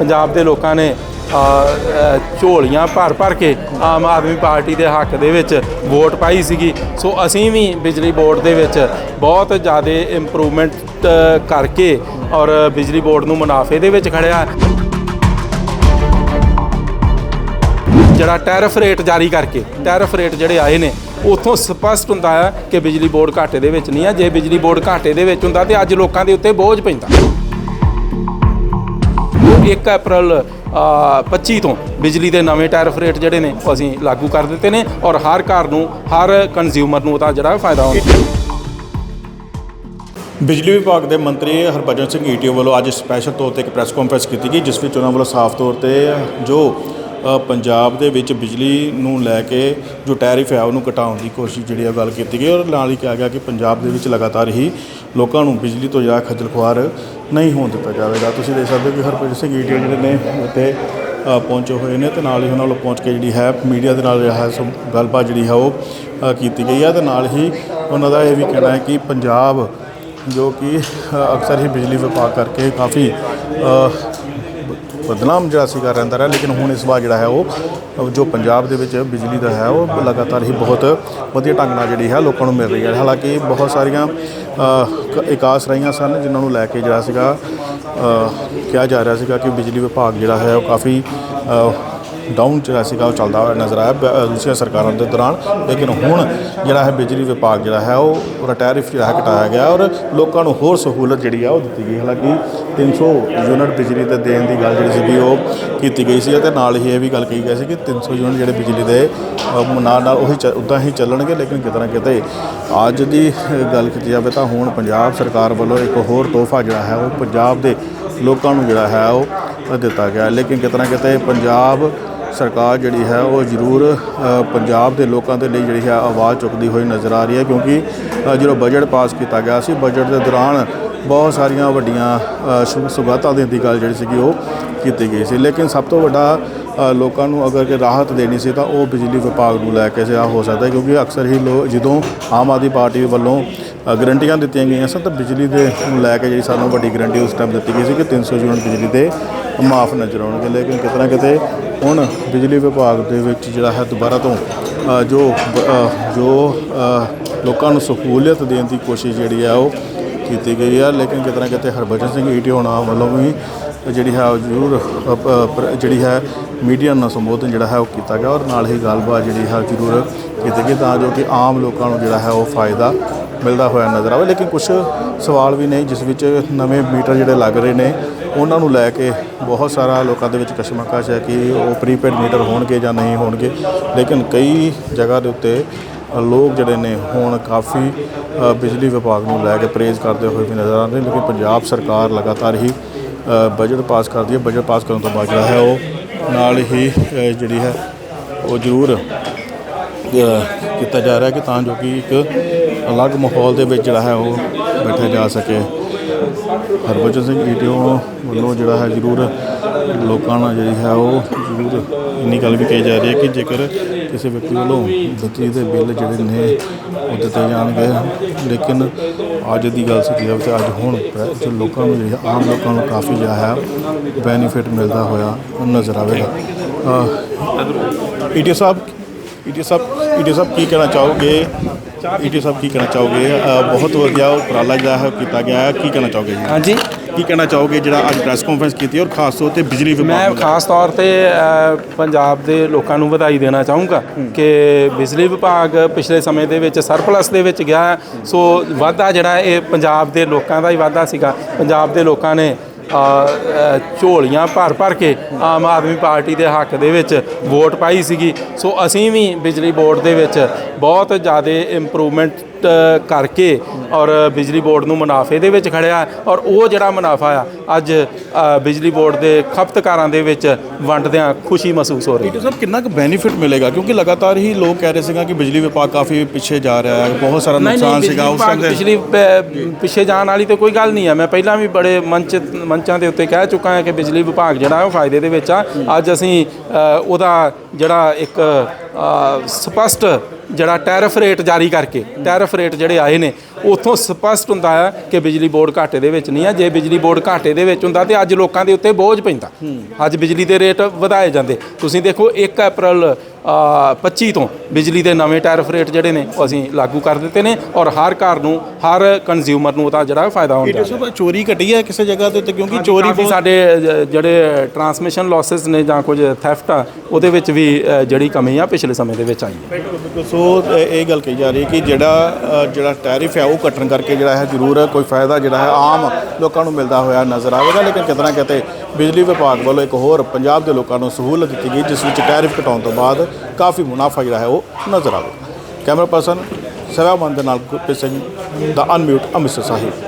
ਪੰਜਾਬ ਦੇ ਲੋਕਾਂ ਨੇ ਝੋਲੀਆਂ ਭਰ ਭਰ ਕੇ ਆਮ ਆਦਮੀ ਪਾਰਟੀ ਦੇ ਹੱਕ ਦੇ ਵਿੱਚ ਵੋਟ ਪਾਈ ਸੀਗੀ। ਸੋ ਅਸੀਂ ਵੀ ਬਿਜਲੀ ਬੋਰਡ ਦੇ ਵਿੱਚ ਬਹੁਤ ਜ਼ਿਆਦਾ ਇੰਪਰੂਵਮੈਂਟ ਕਰਕੇ ਔਰ ਬਿਜਲੀ ਬੋਰਡ ਨੂੰ ਮੁਨਾਫੇ ਦੇ ਵਿੱਚ ਖੜਿਆ। ਜਿਹੜਾ ਟੈਰਿਫ ਰੇਟ ਜਾਰੀ ਕਰਕੇ, ਟੈਰਿਫ ਰੇਟ ਜਿਹੜੇ ਆਏ ਨੇ, ਉਥੋਂ ਸਪਸ਼ਟ ਹੁੰਦਾ ਹੈ ਕਿ ਬਿਜਲੀ ਬੋਰਡ ਘਾਟੇ ਦੇ ਵਿੱਚ ਨਹੀਂ ਹੈ। ਜੇ ਬਿਜਲੀ ਬੋਰਡ ਘਾਟੇ ਦੇ ਵਿੱਚ ਹੁੰਦਾ ਤੇ ਅੱਜ ਲੋਕਾਂ ਦੇ ਉੱਤੇ ਬੋਝ ਪੈਂਦਾ। 1 ਅਪ੍ਰੈਲ ਅ, 25 ਤੋਂ ਬਿਜਲੀ ਦੇ ਨਵੇਂ ਟੈਰਿਫ ਰੇਟ ਜਿਹੜੇ ਨੇ ਉਹ ਅਸੀਂ ਲਾਗੂ ਕਰ ਦਿੱਤੇ ਨੇ ਔਰ ਹਰ ਘਰ ਨੂੰ ਹਰ ਕੰਜ਼ਿਊਮਰ ਨੂੰ ਉਹਦਾ ਜਿਹੜਾ ਫਾਇਦਾ ਹੁੰਦਾ ਬਿਜਲੀ ਵਿਭਾਗ ਦੇ ਮੰਤਰੀ ਹਰਭਜਨ ਸਿੰਘ ਈਟੀਓ ਵੱਲੋਂ ਅੱਜ ਸਪੈਸ਼ਲ ਤੌਰ ਤੇ ਇੱਕ ਪ੍ਰੈਸ ਕਾਨਫਰੰਸ ਕੀਤੀ ਗਈ ਜਿਸ ਵਿੱਚ ਉਹਨਾਂ ਵੱਲੋਂ ਸਾਫ਼ ਤੌਰ ਤੇ ਜੋ ਪੰਜਾਬ ਦੇ ਵਿੱਚ ਬਿਜਲੀ ਨੂੰ ਲੈ ਕੇ ਜੋ ਟੈਰਿਫ ਹੈ ਉਹਨੂੰ ਘਟਾਉਣ ਦੀ ਕੋਸ਼ਿਸ਼ ਜਿਹੜੀ ਆ ਗੱਲ ਕੀਤੀ ਗਈ ਔਰ ਨਾਲ ਹੀ ਕਿਹਾ ਗਿਆ ਕਿ ਪੰਜਾਬ ਦੇ ਵਿੱਚ ਲਗਾਤਾਰ ਹੀ ਲੋਕਾਂ ਨੂੰ ਬਿਜਲੀ ਤੋਂ ਜ਼ਿਆਦਾ ਖੱਜਲ ਖੁਆਰ ਨਹੀਂ ਹੋਣ ਦਿੱਤਾ ਜਾਵੇਗਾ। ਤੁਸੀਂ ਦੇਖ ਸਕਦੇ ਹੋ ਕਿ ਹਰਪ੍ਰੀਤ ਸਿੰਘ ਈਟੀਓ ਜਿਹੜੇ ਨੇ ਉੱਤੇ ਪਹੁੰਚੇ ਹੋਏ ਨੇ ਤੇ ਨਾਲ ਹੀ ਉਹਨਾਂ ਵੱਲੋਂ ਪਹੁੰਚ ਕੇ ਜਿਹੜੀ ਹੈ ਮੀਡੀਆ ਦੇ ਨਾਲ ਰਿਹਾ ਸੋ ਗੱਲਬਾਤ ਜਿਹੜੀ ਹੈ ਉਹ ਕੀਤੀ ਗਈ ਹੈ ਤੇ ਨਾਲ ਹੀ ਉਹਨਾਂ ਦਾ ਇਹ ਵੀ ਕਹਿਣਾ ਹੈ ਕਿ ਪੰਜਾਬ ਜੋ ਕਿ ਅਕਸਰ ਹੀ ਬਿਜਲੀ ਵਿਭਾਗ ਕਰਕੇ ਕਾਫੀ ਬਦਨਾਮ ਜਿਹੜਾ ਸੀਗਾ, ਰਹਿੰਦਾ ਰਿਹਾ, ਲੇਕਿਨ ਹੁਣ ਇਸ ਵਾਰ ਜਿਹੜਾ ਹੈ ਉਹ, ਜੋ ਪੰਜਾਬ ਦੇ ਵਿੱਚ ਬਿਜਲੀ ਦਾ ਹੈ, ਉਹ ਲਗਾਤਾਰ ਹੀ ਬਹੁਤ ਵਧੀਆ ਢੰਗ ਨਾਲ ਜਿਹੜੀ ਹੈ ਲੋਕਾਂ ਨੂੰ ਮਿਲ ਰਹੀ ਹੈ। ਹਾਲਾਂਕਿ ਬਹੁਤ ਸਾਰੀਆਂ ਕ- ਇਕਾਸ ਰਹੀਆਂ ਸਨ, ਜਿਨ੍ਹਾਂ ਨੂੰ ਲੈ ਕੇ ਜਿਹੜਾ ਸੀਗਾ ਕਿਹਾ ਜਾ ਰਿਹਾ ਸੀਗਾ ਕਿ ਬਿਜਲੀ ਵਿਭਾਗ ਜਿਹੜਾ ਹੈ ਉਹ ਕਾਫੀ ਡਾਊਨ ਜਿਹੜਾ ਸੀਗਾ ਉਹ ਚੱਲਦਾ ਹੋਇਆ ਨਜ਼ਰ ਆਇਆ ਦੂਸਰੀਆਂ ਸਰਕਾਰਾਂ ਦੇ ਦੌਰਾਨ। ਲੇਕਿਨ ਹੁਣ ਜਿਹੜਾ ਹੈ ਬਿਜਲੀ ਵਿਭਾਗ ਜਿਹੜਾ ਹੈ, ਉਹ ਉਹਦਾ ਜਿਹੜਾ ਹੈ ਘਟਾਇਆ ਗਿਆ ਔਰ ਲੋਕਾਂ ਨੂੰ ਹੋਰ ਸਹੂਲਤ ਜਿਹੜੀ ਆ ਉਹ ਦਿੱਤੀ ਗਈ। ਹਾਲਾਂਕਿ 300 ਯੂਨਿਟ ਬਿਜਲੀ ਦੇ ਦੇਣ ਦੀ ਗੱਲ ਜਿਹੜੀ ਸੀਗੀ, ਉਹ ਕੀਤੀ ਗਈ ਸੀ ਅਤੇ ਨਾਲ ਹੀ ਇਹ ਵੀ ਗੱਲ ਕਹੀ ਗਈ ਸੀ ਕਿ 300 ਯੂਨਿਟ ਜਿਹੜੇ ਬਿਜਲੀ ਦੇ ਨਾਲ ਨਾਲ ਉਹੀ ਚ- ਉੱਦਾਂ ਹੀ ਚੱਲਣਗੇ, ਲੇਕਿਨ ਕਿਤੇ ਨਾ ਕਿਤੇ ਅੱਜ ਦੀ ਗੱਲ ਕੀਤੀ ਜਾਵੇ ਤਾਂ ਹੁਣ ਪੰਜਾਬ ਸਰਕਾਰ ਵੱਲੋਂ ਇੱਕ ਹੋਰ ਤੋਹਫਾ ਜਿਹੜਾ ਹੈ, ਉਹ ਪੰਜਾਬ ਦੇ ਲੋਕਾਂ ਨੂੰ ਜਿਹੜਾ ਹੈ, ਉਹ ਦਿੱਤਾ ਗਿਆ। ਲੇਕਿਨ ਕਿਤੇ ਨਾ ਕਿਤੇ ਪੰਜਾਬ ਸਰਕਾਰ ਜਿਹੜੀ ਹੈ ਉਹ ਜ਼ਰੂਰ ਪੰਜਾਬ ਦੇ ਲੋਕਾਂ ਦੇ ਲਈ ਜਿਹੜੀ ਹੈ ਆਵਾਜ਼ ਚੁੱਕਦੀ ਹੋਈ ਨਜ਼ਰ ਆ ਰਹੀ ਹੈ ਕਿਉਂਕਿ ਜਦੋਂ ਬਜਟ ਪਾਸ ਕੀਤਾ ਗਿਆ ਸੀ ਬਜਟ ਦੇ ਦੌਰਾਨ ਬਹੁਤ ਸਾਰੀਆਂ ਵੱਡੀਆਂ ਅ, ਸੁ- ਸੁਗਾਤਾਂ ਦੇਣ ਦੀ ਗੱਲ ਜਿਹੜੀ ਸੀਗੀ ਉਹ ਕੀਤੀ ਗਈ ਸੀ। ਲੇਕਿਨ ਸਭ ਤੋਂ ਵੱਡਾ ਲੋਕਾਂ ਨੂੰ ਅਗਰ ਕਿ ਰਾਹਤ ਦੇਣੀ ਸੀ ਤਾਂ ਉਹ ਬਿਜਲੀ ਵਿਭਾਗ ਨੂੰ ਲੈ ਕੇ ਸਿਆ ਹੋ ਸਕਦਾ ਕਿਉਂਕਿ ਅਕਸਰ ਹੀ ਲੋ ਜਦੋਂ ਆਮ ਆਦਮੀ ਪਾਰਟੀ ਵੱਲੋਂ ਗਰੰਟੀਆਂ ਦਿੱਤੀਆਂ ਗਈਆਂ ਸਨ ਤਾਂ ਬਿਜਲੀ ਦੇ ਨੂੰ ਲੈ ਕੇ ਜਿਹੜੀ ਸਾਨੂੰ ਵੱਡੀ ਗਰੰਟੀ ਉਸ ਟਾਈਮ ਦਿੱਤੀ ਗਈ ਸੀ ਕਿ 300 ਯੂਨਿਟ ਬਿਜਲੀ ਦੇ ਮਾਫ ਨਜ਼ਰ ਆਉਣਗੇ, ਲੇਕਿਨ ਕਿਤੇ ਨਾ ਕਿਤੇ ਹੁਣ ਬਿਜਲੀ ਵਿਭਾਗ ਦੇ ਵਿੱਚ ਜਿਹੜਾ ਹੈ ਦੁਬਾਰਾ ਤੋਂ ਜੋ ਜੋ ਲੋਕਾਂ ਨੂੰ ਸਹੂਲੀਅਤ ਦੇਣ ਦੀ ਕੋਸ਼ਿਸ਼ ਜਿਹੜੀ ਹੈ ਉਹ ਕੀਤੀ ਗਈ ਹੈ, ਲੇਕਿਨ ਕਿਤੇ ਨਾ ਕਿਤੇ ਹਰਭਜਨ ਸਿੰਘ ਈਟੀ ਹੋਣਾ ਵੱਲੋਂ ਵੀ ਜਿਹੜੀ ਹੈ ਉਹ ਜ਼ਰੂਰ ਜਿਹੜੀ ਹੈ ਮੀਡੀਆ ਨਾਲ ਸੰਬੋਧਨ ਜਿਹੜਾ ਹੈ ਉਹ ਕੀਤਾ ਗਿਆ ਔਰ ਨਾਲ ਹੀ ਗੱਲਬਾਤ ਜਿਹੜੀ ਹੈ ਜ਼ਰੂਰ ਕੀਤੀ ਗਈ ਤਾਂ ਜੋ ਕਿ ਆਮ ਲੋਕਾਂ ਨੂੰ ਜਿਹੜਾ ਹੈ ਉਹ ਫਾਇਦਾ ਮਿਲਦਾ ਹੋਇਆ ਨਜ਼ਰ ਆਵੇ, ਲੇਕਿਨ ਕੁਝ ਸਵਾਲ ਵੀ ਨਹੀਂ ਜਿਸ ਵਿੱਚ ਨਵੇਂ ਮੀਟਰ ਜਿਹੜੇ ਲੱਗ ਰਹੇ ਨੇ ਉਹਨਾਂ ਨੂੰ ਲੈ ਕੇ ਬਹੁਤ ਸਾਰਾ ਲੋਕਾਂ ਦੇ ਵਿੱਚ ਕਸ਼ਮਕਸ਼ ਹੈ ਕਿ ਉਹ ਪ੍ਰੀਪੇਡ ਮੀਟਰ ਹੋਣਗੇ ਜਾਂ ਨਹੀਂ ਹੋਣਗੇ। ਲੇਕਿਨ ਕਈ ਜਗ੍ਹਾ ਦੇ ਉੱਤੇ ਲੋਕ ਜਿਹੜੇ ਨੇ ਹੁਣ ਕਾਫੀ ਬਿਜਲੀ ਵਿਭਾਗ ਨੂੰ ਲੈ ਕੇ ਪ੍ਰੇਜ਼ ਕਰਦੇ ਹੋਏ ਵੀ ਨਜ਼ਰ ਆ ਆਉਂਦੇ ਲੇਕਿਨ ਪੰਜਾਬ ਸਰਕਾਰ ਲਗਾਤਾਰ ਹੀ ਬਜਟ ਪਾਸ ਕਰਦੀ ਹੈ। ਬਜਟ ਪਾਸ ਕਰਨ ਤੋਂ ਬਾਅਦ ਜਿਹੜਾ ਹੈ ਉਹ ਨਾਲ ਹੀ ਜਿਹੜੀ ਹੈ ਉਹ ਜ਼ਰੂਰ ਕੀਤਾ ਜਾ ਰਿਹਾ ਕਿ ਤਾਂ ਜੋ ਕਿ ਇੱਕ ਅਲੱਗ ਮਾਹੌਲ ਦੇ ਵਿੱਚ ਜਿਹੜਾ ਹੈ ਉਹ ਬੈਠਿਆ ਜਾ ਸਕੇ। ਹਰਭਜਨ ਸਿੰਘ ਈਟੀਓ ਵੱਲੋਂ ਜਿਹੜਾ ਹੈ ਜ਼ਰੂਰ ਲੋਕਾਂ ਨਾਲ ਜਿਹੜੀ ਹੈ ਉਹ ਜ਼ਰੂਰ ਇੰਨੀ ਗੱਲ ਵੀ ਕਹੀ ਜਾ ਰਹੀ ਹੈ ਕਿ ਜੇਕਰ ਕਿਸੇ ਵਿਅਕਤੀ ਵੱਲੋਂ ਬਿਜਲੀ ਦੇ ਬਿੱਲ ਜਿਹੜੇ ਨੇ ਉਹ ਦਿੱਤੇ ਜਾਣਗੇ। ਲੇਕਿਨ ਅੱਜ ਦੀ ਗੱਲ ਸੀ ਜਾਵੇ ਤੇ ਅੱਜ ਹੁਣ ਜੋ ਲੋਕਾਂ ਨੂੰ ਜਿਹੜੀ ਆਮ ਲੋਕਾਂ ਨੂੰ ਕਾਫੀ ਜਿਹੜਾ ਹੈ ਬੈਨੀਫਿਟ ਮਿਲਦਾ ਹੋਇਆ ਨਜ਼ਰ ਆਵੇਗਾ। ਈਟੀਓ ਸਾਹਿਬ ਈਟੀਓ ਸਾਹਿਬ ਈਟੀਓ ਸਾਹਿਬ ਕੀ ਕਹਿਣਾ ਚਾਹੋਗੇ? ਈਟੀਓ ਸਾਹਿਬ ਕੀ ਕਹਿਣਾ ਚਾਹੋਗੇ? ਬਹੁਤ ਵਧੀਆ ਉਪਰਾਲਾ ਜਿਹੜਾ ਹੈ ਕੀਤਾ ਗਿਆ ਹੈ। ਕੀ ਕਹਿਣਾ ਚਾਹੋਗੇ ਜੀ? ਹਾਂਜੀ। ਕੀ ਕਹਿਣਾ ਚਾਹੋਗੇ ਜਿਹੜਾ ਅੱਜ ਪ੍ਰੈਸ ਕਾਨਫਰੰਸ ਕੀਤੀ ਔਰ ਖਾਸ ਤੌਰ ਤੇ ਬਿਜਲੀ ਵਿਭਾਗ ਮੈਂ? ਖਾਸ ਤੌਰ ਤੇ ਪੰਜਾਬ ਦੇ ਲੋਕਾਂ ਨੂੰ ਵਧਾਈ ਦੇਣਾ ਚਾਹੂੰਗਾ ਕਿ ਬਿਜਲੀ ਵਿਭਾਗ ਪਿਛਲੇ ਸਮੇਂ ਦੇ ਵਿੱਚ ਸਰਪਲਸ ਦੇ ਵਿੱਚ ਗਿਆ। ਸੋ ਵਾਧਾ ਜਿਹੜਾ ਇਹ ਪੰਜਾਬ ਦੇ ਲੋਕਾਂ ਦਾ ਹੀ ਵਾਧਾ ਸੀਗਾ। ਪੰਜਾਬ ਦੇ ਲੋਕਾਂ ਨੇ ਝੋਲੀਆਂ ਭਰ ਭਰ ਕੇ ਆਮ ਆਦਮੀ ਪਾਰਟੀ ਦੇ ਹੱਕ ਦੇ ਵਿੱਚ ਵੋਟ ਪਾਈ ਸੀਗੀ। ਸੋ ਅਸੀਂ ਵੀ ਬਿਜਲੀ ਬੋਰਡ ਦੇ ਵਿੱਚ ਬਹੁਤ ਜ਼ਿਆਦਾ ਇੰਪਰੂਵਮੈਂਟ ਕਰਕੇ ਔਰ ਬਿਜਲੀ ਬੋਰਡ ਨੂੰ ਮੁਨਾਫੇ ਦੇ ਵਿੱਚ ਖੜਿਆ ਔਰ ਉਹ ਜਿਹੜਾ ਮੁਨਾਫਾ ਆ ਅੱਜ ਬਿਜਲੀ ਬੋਰਡ ਦੇ ਖਪਤਕਾਰਾਂ ਦੇ ਵਿੱਚ ਵੰਡਦਿਆਂ ਖੁਸ਼ੀ ਮਹਿਸੂਸ ਹੋ ਰਹੀ ਹੈ। ਸਾਹਿਬ ਕਿੰਨਾ ਕੁ ਬੈਨੀਫਿਟ ਮਿਲੇਗਾ? ਕਿਉਂਕਿ ਲਗਾਤਾਰ ਹੀ ਲੋਕ ਕਹਿ ਰਹੇ ਸੀਗਾ ਕਿ ਬਿਜਲੀ ਵਿਭਾਗ ਕਾਫੀ ਪਿੱਛੇ ਜਾ ਰਿਹਾ ਹੈ ਬਹੁਤ ਸਾਰਾ ਨੁਕਸਾਨ ਸੀਗਾ ਉਸ ਟਾਈਮ ਪ- ਪਿੱਛੇ ਜਾਣ ਵਾਲੀ ਤੇ ਕੋਈ ਗੱਲ ਨਹੀਂ ਆ ਮੈਂ ਪਹਿਲਾਂ ਵੀ ਬੜੇ ਮੰਚ ਮੰਚਾਂ ਦੇ ਉੱਤੇ ਕਹਿ ਚੁੱਕਾ ਹਾਂ ਕਿ ਬਿਜਲੀ ਵਿਭਾਗ ਜਿਹੜਾ ਹੈ ਉਹ ਫਾਇਦੇ ਦੇ ਵਿੱਚ ਆ। ਅੱਜ ਅਸੀਂ ਉਹਦਾ ਜਿਹੜਾ ਇੱਕ ਸਪਸ਼ਟ ਜਿਹੜਾ ਟੈਰਿਫ ਰੇਟ ਜਾਰੀ ਕਰਕੇ ਟੈਰਿਫ ਰੇਟ ਜਿਹੜੇ ਆਏ ਨੇ ਉੱਥੋਂ ਸਪਸ਼ਟ ਹੁੰਦਾ ਹੈ ਕਿ ਬਿਜਲੀ ਬੋਰਡ ਘਾਟੇ ਦੇ ਵਿੱਚ ਨਹੀਂ ਆ ਜੇ ਬਿਜਲੀ ਬੋਰਡ ਘਾਟੇ ਦੇ ਵਿੱਚ ਹੁੰਦਾ ਤੇ ਅੱਜ ਲੋਕਾਂ ਦੇ ਉੱਤੇ ਬੋਝ ਪੈਂਦਾ। ਅੱਜ ਬਿਜਲੀ ਦੇ ਰੇਟ ਵਧਾਏ ਜਾਂਦੇ। ਤੁਸੀਂ ਦੇਖੋ 1 ਅਪ੍ਰੈਲ ਅ, 25 ਤੋਂ ਬਿਜਲੀ ਦੇ ਨਵੇਂ ਟੈਰਿਫ ਰੇਟ ਜਿਹੜੇ ਨੇ ਉਹ ਅਸੀਂ ਲਾਗੂ ਕਰ ਦਿੱਤੇ ਨੇ ਔਰ ਹਰ ਘਰ ਨੂੰ ਹਰ ਕੰਜ਼ਿਊਮਰ ਨੂੰ ਉਹਦਾ ਜਿਹੜਾ ਫਾਇਦਾ ਹੁੰਦਾ ਸਾਹਿਬ ਚੋਰੀ ਘਟੀ ਹੈ ਕਿਸੇ ਜਗ੍ਹਾ ਤੇ ਕਿਉਂਕਿ ਚੋਰੀ ਕਾਫੀ ਸਾਡੇ ਜਿਹੜੇ ਟਰਾਂਸਮਿਸ਼ਨ ਲਾਸਸ ਨੇ ਜਾਂ ਕੁਝ ਥੈਫਟ ਆ ਉਹਦੇ ਵਿੱਚ ਵੀ ਜਿਹੜੀ ਕਮੀ ਆ ਪਿਛਲੇ ਸਮੇਂ ਦੇ ਵਿੱਚ ਆਈ ਹੈ। ਸੋ ਇਹ ਗੱਲ ਕਹੀ ਜਾ ਰਹੀ ਹੈ ਕਿ ਜਿਹੜਾ ਜਿਹੜਾ ਟੈਰਿਫ ਹੈ ਉਹ ਕੱਟਣ ਕਰਕੇ ਜਿਹੜਾ ਹੈ ਜ਼ਰੂਰ ਕੋਈ ਫਾਇਦਾ ਜਿਹੜਾ ਹੈ ਆਮ ਲੋਕਾਂ ਨੂੰ ਮਿਲਦਾ ਹੋਇਆ ਨਜ਼ਰ ਆਵੇਗਾ, ਲੇਕਿਨ ਕਿਤੇ ਨਾ ਕਿਤੇ ਬਿਜਲੀ ਵਿਭਾਗ ਵੱਲੋਂ ਇੱਕ ਹੋਰ ਪੰਜਾਬ ਦੇ ਲੋਕਾਂ ਨੂੰ ਸਹੂਲਤ ਦਿੱਤੀ ਗਈ, ਜਿਸ ਵਿੱਚ ਟੈਰਿਫ ਘਟਾਉਣ ਤੋਂ ਬਾਅਦ ਕਾਫੀ ਮੁਨਾਫਾ ਜਿਹੜਾ ਹੈ ਉਹ ਨਜ਼ਰ ਆਵੇਗਾ। ਕੈਮਰਾ ਪਰਸਨ ਸੇਵਾ ਦੇ ਨਾਲ ਗੁਰਪ੍ਰੀਤ ਸਿੰਘ ਦਾ ਅਨਮਿਊਟ ਅੰਮ੍ਰਿਤਸਰ ਸਾਹਿਬ।